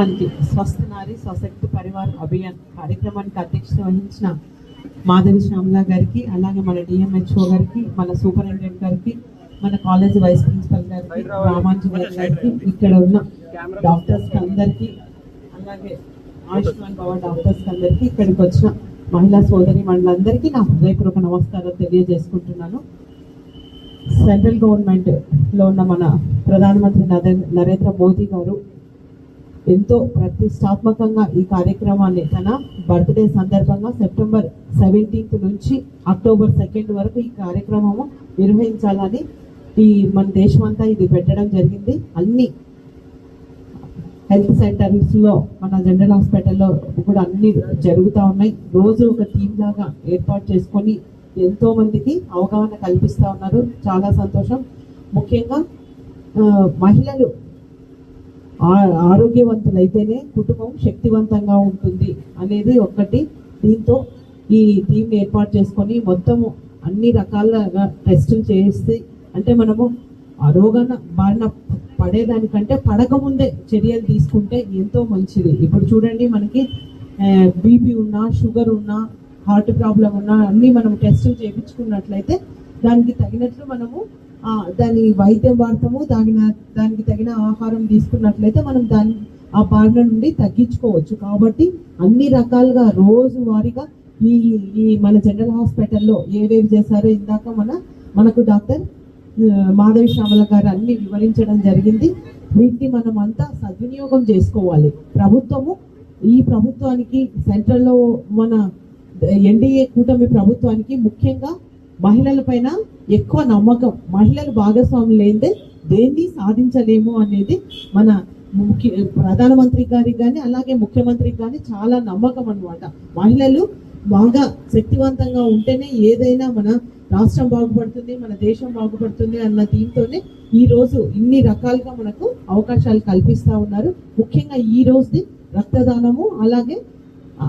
మనకి స్వస్థ నారి స్వశక్తి పరివార్ అభియాన్ కార్యక్రమానికి అధ్యక్షత వహించిన మాధవి శ్యామల గారికి అలాగే మన డిఎంహెచ్ఓ గారికి మన సూపరింటెండెంట్ గారికి మన కాలేజ్ వైస్ ప్రిన్సిపల్ గారికి రామాంజనేయ గారికి ఇక్కడ ఉన్న డాక్టర్స్ అందరికి అలాగే ఆయుష్మాన్ భవ డాక్టర్స్ అందరికి ఇక్కడికి వచ్చిన మహిళా సోదరి మండలందరికీ నా హృదయపూర్వక నమస్కారం తెలియజేసుకుంటున్నాను. సెంట్రల్ గవర్నమెంట్లో ఉన్న మన ప్రధానమంత్రి నరే- నరేంద్ర మోదీ గారు ఎంతో ప్రతిష్టాత్మకంగా ఈ కార్యక్రమాన్ని తన బర్త్డే సందర్భంగా సెప్టెంబర్ సెవెంటీన్త్ నుంచి అక్టోబర్ సెకండ్ వరకు ఈ కార్యక్రమము నిర్వహించాలని ఈ మన దేశమంతా ఇది పెట్టడం జరిగింది. అన్ని హెల్త్ సెంటర్స్లో మన జనరల్ హాస్పిటల్లో కూడా అన్ని జరుగుతూ ఉన్నాయి. రోజు ఒక టీమ్ లాగా ఏర్పాటు చేసుకొని ఎంతో మందికి అవగాహన కల్పిస్తూ ఉన్నారు. చాలా సంతోషం. ముఖ్యంగా మహిళలు ఆరోగ్యవంతులైతేనే కుటుంబం శక్తివంతంగా ఉంటుంది అనేది ఒకటి దీంతో ఈ టీంని ఏర్పాటు చేసుకొని మొత్తము అన్ని రకాలుగా టెస్టులు చేసి అంటే మనము ఆ రోగాన బారిన పడేదానికంటే పడకముందే చర్యలు తీసుకుంటే ఎంతో మంచిది. ఇప్పుడు చూడండి మనకి బీపీ ఉన్నా షుగర్ ఉన్నా హార్ట్ ప్రాబ్లం ఉన్నా అన్నీ మనం టెస్టులు చేయించుకున్నట్లయితే దానికి తగినట్లు మనము దాని వైద్యం వాడతాము దాని దానికి తగిన ఆహారం తీసుకున్నట్లయితే మనం దాని ఆ బాధ నుండి తగ్గించుకోవచ్చు. కాబట్టి అన్ని రకాలుగా రోజువారీగా ఈ ఈ మన జనరల్ హాస్పిటల్లో ఏవేవి చేశారో ఇందాక మన మనకు డాక్టర్ మాధవి శ్యామల గారు అన్ని వివరించడం జరిగింది. వీటిని మనం అంతా సద్వినియోగం చేసుకోవాలి. ప్రభుత్వము ఈ ప్రభుత్వానికి సెంట్రల్లో మన ఎన్డీఏ కూటమి ప్రభుత్వానికి ముఖ్యంగా మహిళల పైన ఎక్కువ నమ్మకం మహిళలు భాగస్వాములు లేదే దేన్ని సాధించలేము అనేది మన ముఖ్య ప్రధానమంత్రి గారికి కానీ అలాగే ముఖ్యమంత్రికి కానీ చాలా నమ్మకం అనమాట మహిళలు బాగా శక్తివంతంగా ఉంటేనే ఏదైనా మన రాష్ట్రం బాగుపడుతుంది మన దేశం బాగుపడుతుంది అన్న దీంతోనే ఈ రోజు ఇన్ని రకాలుగా మనకు అవకాశాలు కల్పిస్తూ ఉన్నారు. ముఖ్యంగా ఈ రోజుది రక్తదానము అలాగే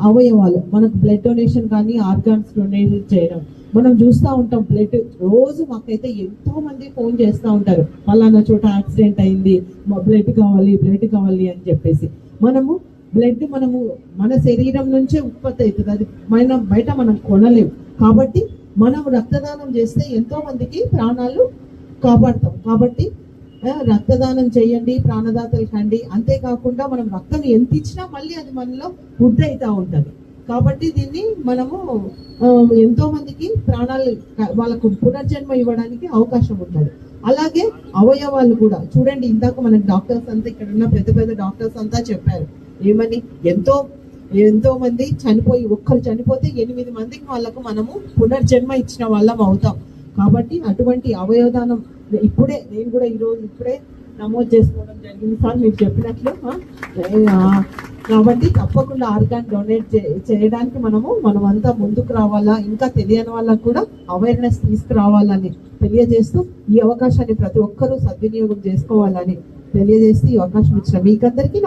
అవయవాలు మనకు బ్లడ్ డొనేషన్ కానీ ఆర్గాన్స్ డొనేషన్ చేయడం. మనం చూస్తూ ఉంటాం బ్లడ్ రోజు మాకైతే ఎంతో మంది ఫోన్ చేస్తూ ఉంటారు. పలానా చోట యాక్సిడెంట్ అయింది మా బ్లడ్ కావాలి బ్లడ్ కావాలి అని చెప్పేసి. మనము బ్లడ్ మనము మన శరీరం నుంచే ఉత్పత్తి అవుతుంది. అది మన బయట మనం కొనలేము కాబట్టి మనం రక్తదానం చేస్తే ఎంతో మందికి ప్రాణాలు కాపాడతాం. కాబట్టి రక్తదానం చేయండి ప్రాణదాతలు కండి. అంతేకాకుండా మనం రక్తం ఎంత ఇచ్చినా మళ్ళీ అది మనలో గుడ్ అవుతూ ఉంటుంది. కాబట్టి దీన్ని మనము ఎంతో మందికి ప్రాణాలు వాళ్ళకు పునర్జన్మ ఇవ్వడానికి అవకాశం ఉంటుంది అలాగే అవయవాలు కూడా చూడండి ఇందాక మనకి డాక్టర్స్ అంతా ఇక్కడ ఉన్న పెద్ద పెద్ద డాక్టర్స్ అంతా చెప్పారు. ఏమని? ఎంతో ఎంతో మంది చనిపోయి ఒక్కరు చనిపోతే ఎనిమిది మందికి వాళ్ళకు మనము పునర్జన్మ ఇచ్చిన వాళ్ళం అవుతాం. కాబట్టి అటువంటి అవయవదానం ఇప్పుడే నేను కూడా ఈరోజు ఇప్పుడే నమోదు చేసుకోవడం జరిగింది. సార్ మీరు చెప్పినట్లు కాబట్టి తప్పకుండా ఆర్గాన్ డొనేట్ చే- చేయడానికి మనము మనం అంతా ముందుకు రావాలా ఇంకా తెలియని వాళ్ళకు కూడా అవేర్నెస్ తీసుకురావాలని తెలియజేస్తూ ఈ అవకాశాన్ని ప్రతి ఒక్కరూ సద్వినియోగం చేసుకోవాలని తెలియజేస్తూ ఈ అవకాశం ఇచ్చిన మీకందరికీ